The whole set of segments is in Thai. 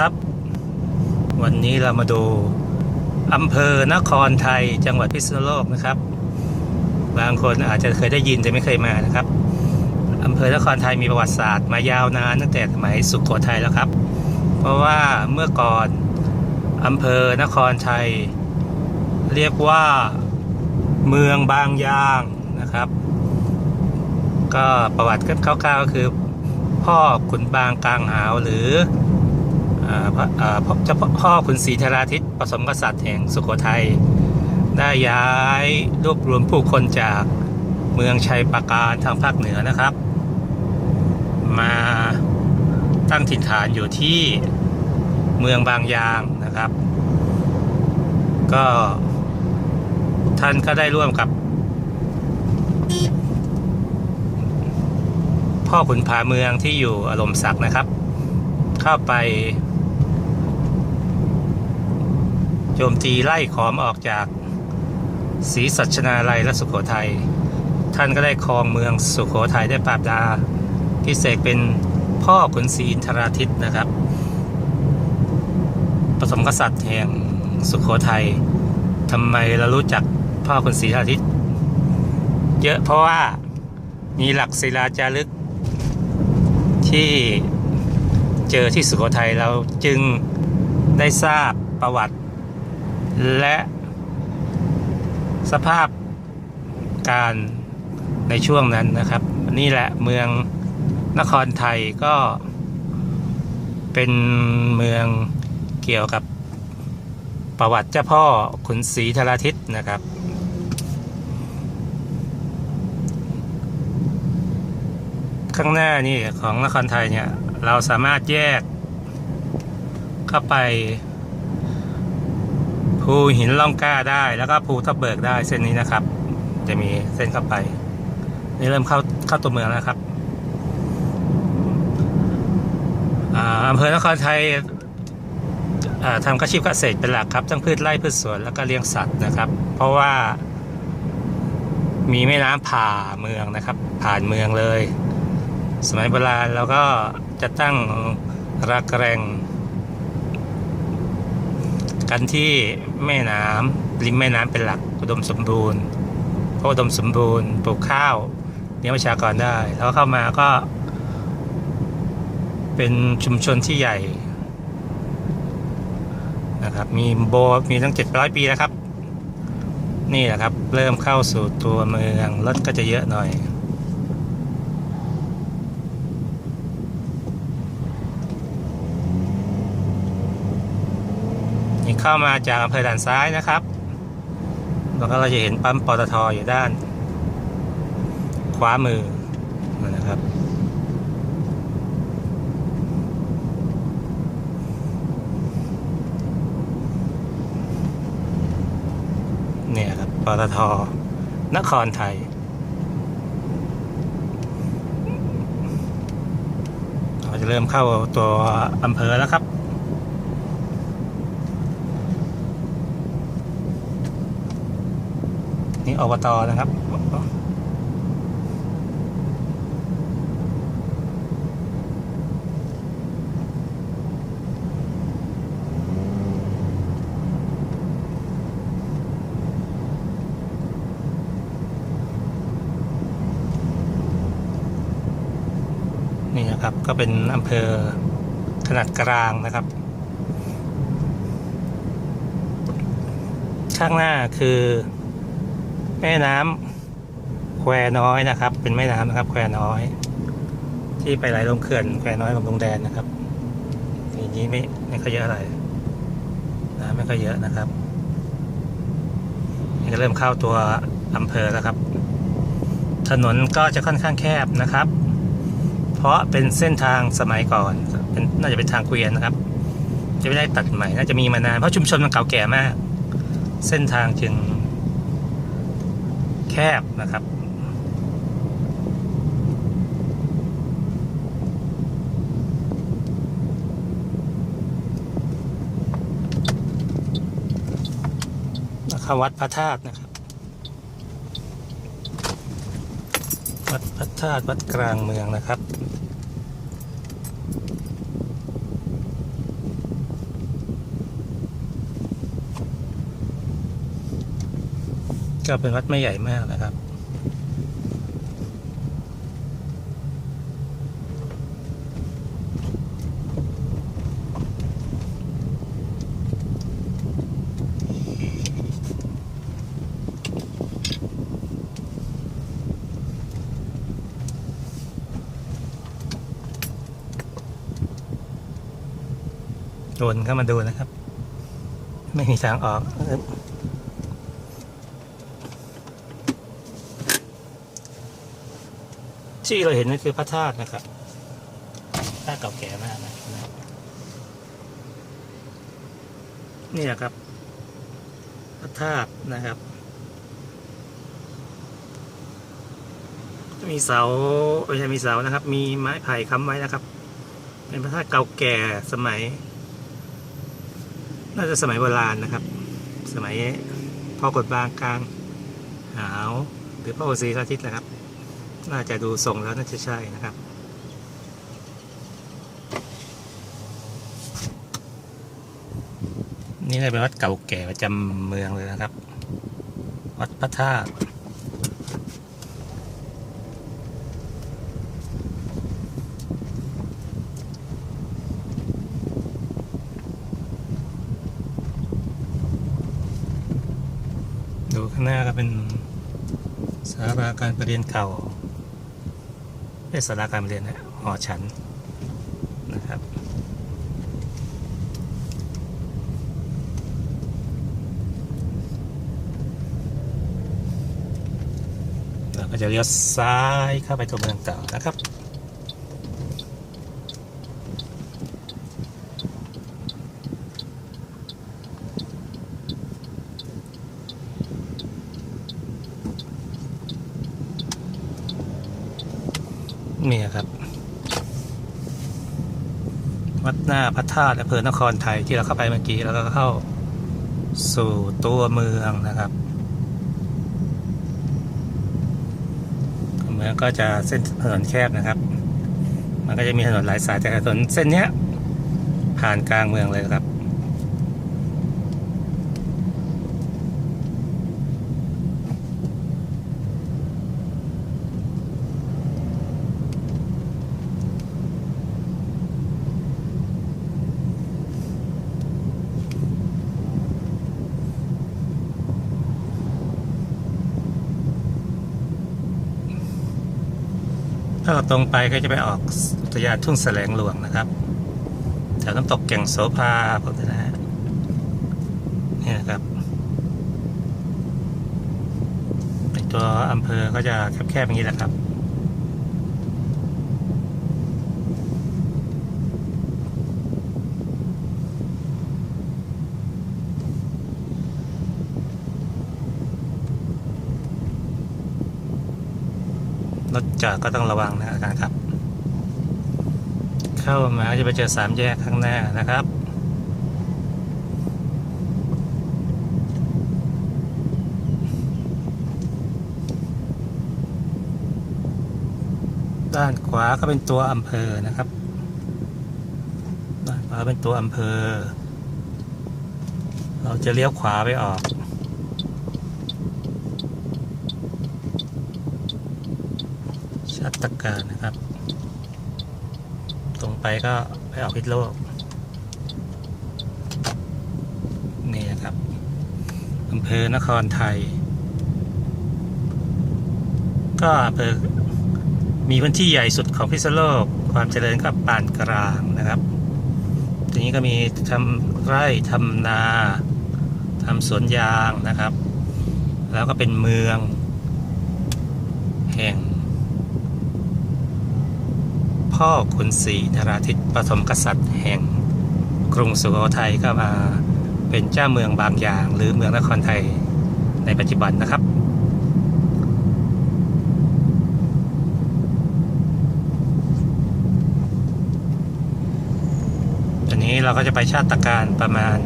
ครับ วันนี้เรามาดูอำเภอนครไทยจังหวัดพิษณุโลกนะครับ บางคนอาจจะเคยได้ยินแต่ไม่เคยมานะครับอำเภอนครไทยมีประวัติศาสตร์มายาวนานตั้งแต่สมัยสุโขทัยแล้วครับ เพราะว่าเมื่อก่อนอำเภอนครไทย เรียกว่าเมืองบางยางนะครับ ก็ประวัติคร่าวๆก็คือพ่อขุนบางกลางหาวหรือ เจ้าพ่อพ่อขุนศรีธาราทิตผสมกษัตริย์แห่งสุโขทัย ได้ย้ายรวบรวมผู้คนจากเมืองชัยปราการทางภาคเหนือนะครับ มาตั้งถิ่นฐานอยู่ที่เมืองบางยางนะครับ ก็ท่านก็ได้ร่วมกับ พ่อขุนผาเมืองที่อยู่อารมณ์ศักดิ์นะครับ เข้าไป โจมตีไล่ขอมออกจากศรีสัชนาลัยและสุโขทัย ท่านก็ได้ครองเมืองสุโขทัยได้ปราบดาพิเศษเป็นพ่อขุนศรีอินทราทิตนะครับผสมกษัตริย์แห่งสุโขทัยทำไมเรารู้จักพ่อขุนศรีอินทราทิต เยอะเพราะว่ามีหลักศิลาจารึกที่เจอที่สุโขทัยเราจึงได้ทราบประวัติ และสภาพการในช่วงนั้นนะครับ นี่แหละเมืองนครไทยก็เป็นเมืองเกี่ยวกับประวัติเจ้าพ่อขุนศรีธาราทิตนะครับ ข้างหน้านี่ของนครไทยเนี่ย เราสามารถแยกเข้าไป ภูหินล่องกล้าได้ แล้วก็ภูทับเบิกได้เส้นนี้นะครับ จะมีเส้นเข้าไป นี่เริ่มเข้าเข้าตัวเมืองแล้วครับอำเภอนครไทยทำอาชีพเกษตรเป็นหลักครับ ทั้งพืชไร่พืชสวนแล้วก็เลี้ยงสัตว์นะครับ เพราะว่ามีแม่น้ำผ่าเมืองนะครับ ผ่านเมืองเลย สมัยโบราณเราก็จะตั้งรักแรง กันที่แม่น้ำริมแม่น้ำเป็นหลักอุดมสมบูรณ์เพราะอุดมสมบูรณ์ปลูกข้าวเลี้ยงประชากรได้ แล้วเข้ามาก็ เป็นชุมชนที่ใหญ่นะครับ มีโบว์มีตั้ง 700 ปีแล้วครับ นี่แหละครับ เริ่มเข้าสู่ตัวเมืองรถก็จะเยอะหน่อย นี่ เข้ามาจากอำเภอด่านซ้ายนะครับแล้วก็เราจะเห็นปั๊มปตทอยู่ด้าน ขวามือนะครับ เนี่ยครับปตทนครไทยเราจะเริ่มเข้าตัวอำเภอแล้วครับ อบตนะครับนี่นะครับก็เป็นอำเภอขนาดกลางนะครับ ข้างหน้าคือ แม่น้ำแควน้อยนะครับ เป็นแม่น้ำนะครับ แควน้อย ที่ไปไหลลงเขื่อนแควน้อยกับลงแดนนะครับทีนี้ไม่ไม่ค่อยเยอะอะไรน้ำไม่ค่อยเยอะนะครับนี่ก็เริ่มเข้าตัวอำเภอแล้วครับ ถนนก็จะค่อนข้างแคบนะครับ เพราะเป็นเส้นทางสมัยก่อนเป็นน่าจะเป็นทางเกวียนนะครับ จะไม่ได้ตัดใหม่น่าจะมีมานานเพราะชุมชนมันเก่าแก่มาก เส้นทางจึง แคบนะครับ นะครับวัดพระธาตุนะครับ วัดพระธาตุวัดกลางเมืองนะครับ ก็เป็นวัดไม่ใหญ่มากนะครับ วนเข้ามาดูนะครับ ไม่มีทางออก ที่เราเห็นนั่นคือพระธาตุนะครับธาตุเก่าแก่มากนะนี่แหละครับ พระธาตุนะครับ มีเสาไม่ใช่มีเสานะครับ มีไม้ไผ่ค้ำไว้นะครับ เป็นพระธาตุเก่าแก่สมัย น่าจะสมัยโบราณนะครับ สมัยพ่อกดบางกลางหาว หรือพ่อโอซีสาธิตนะครับ น่าจะดูทรงแล้วน่าจะใช่นะครับ นี่เลยเป็นวัดเก่าแก่ประจำเมืองเลยนะครับ วัดพระธาตุดูข้างหน้าก็เป็นสาราการประเรียนเก่า เป็นสาราการเรียนนะหอฉันนะครับเราก็จะเลี้ยวซ้ายเข้าไปตัวเมืองเก่านะครับ นี่ครับ วัดหน้าพระธาตุอำเภอนครไทยที่เราเข้าไปเมื่อกี้แล้วก็เข้าสู่ตัวเมืองนะครับเมืองก็จะเส้นถนนแคบนะครับ มันก็จะมีถนนหลายสายแต่ถนนเส้นเนี้ยผ่านกลางเมืองเลยครับ ตรงไปก็จะไปออกอุทยานทุ่งแสลงหลวงนะครับแถวน้ำตกแก่งโสภาพวกนี้นะฮะนี่นะครับตัวอำเภอก็จะแคบๆอย่างนี้แหละครับ จอดก็ต้องระวังนะครับ เข้ามาจะไปเจอสามแยกข้างหน้านะครับด้านขวาก็เป็นตัวอำเภอนะครับ ด้านขวาเป็นตัวอำเภอ เราจะเลี้ยวขวาไปออก ชัตการนะครับ ตรงไปก็ไปออกพิษโลก นี่นะครับอำเภอนครไทย ก็อำเภอมีพื้นที่ใหญ่สุดของพิษโลก ความเจริญก็ปานกลางนะครับทีนี้ก็มีทำไร่ทำนาทำสวนยางนะครับ แล้วก็เป็นเมือง แห่ง พ่อขุนศรีนราธิปปฐมกษัตริย์แห่งกรุงสุโขทัยก็มาเป็นเจ้าเมืองบางอย่าง หรือเมืองนครไทยในปัจจุบันนะครับ ตอนนี้เราก็จะไปชาติการประมาณ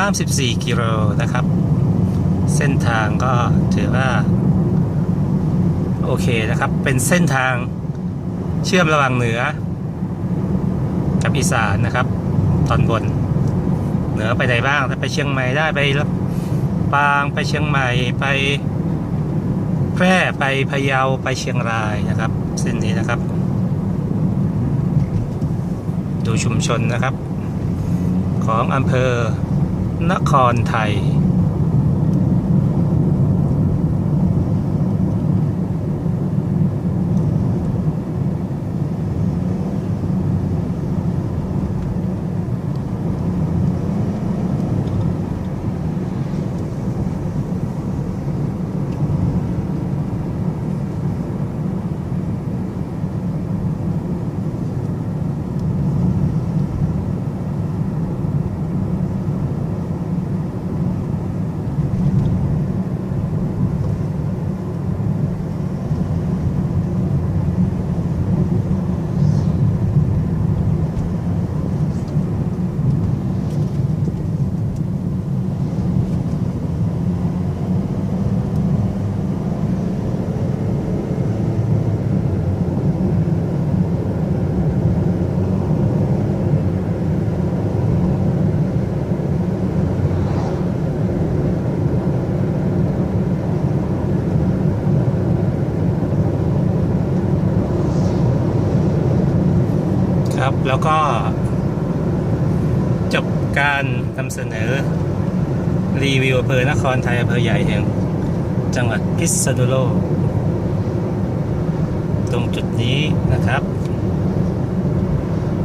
34 กิโลนะครับ เส้นทางก็ถือว่า โอเคนะครับ เป็นเส้นทาง เชื่อมระหว่างเหนือ กับอีสานนะครับ ตอนบน เหนือไปไหนบ้างถ้าไปเชียงใหม่ได้ไปำปางไปเชียงใหม่ไปแพร่ไปพะเยาไปเชียงรายนะครับ เส้นนี้นะครับ ดูชุมชนนะครับ ของอำเภอนครไทย แล้วก็จบการนำเสนอ รีวิวอำเภอนครไทยอำเภอใหญ่แห่งจังหวัดพิษณุโลก ตรงจุดนี้นะครับ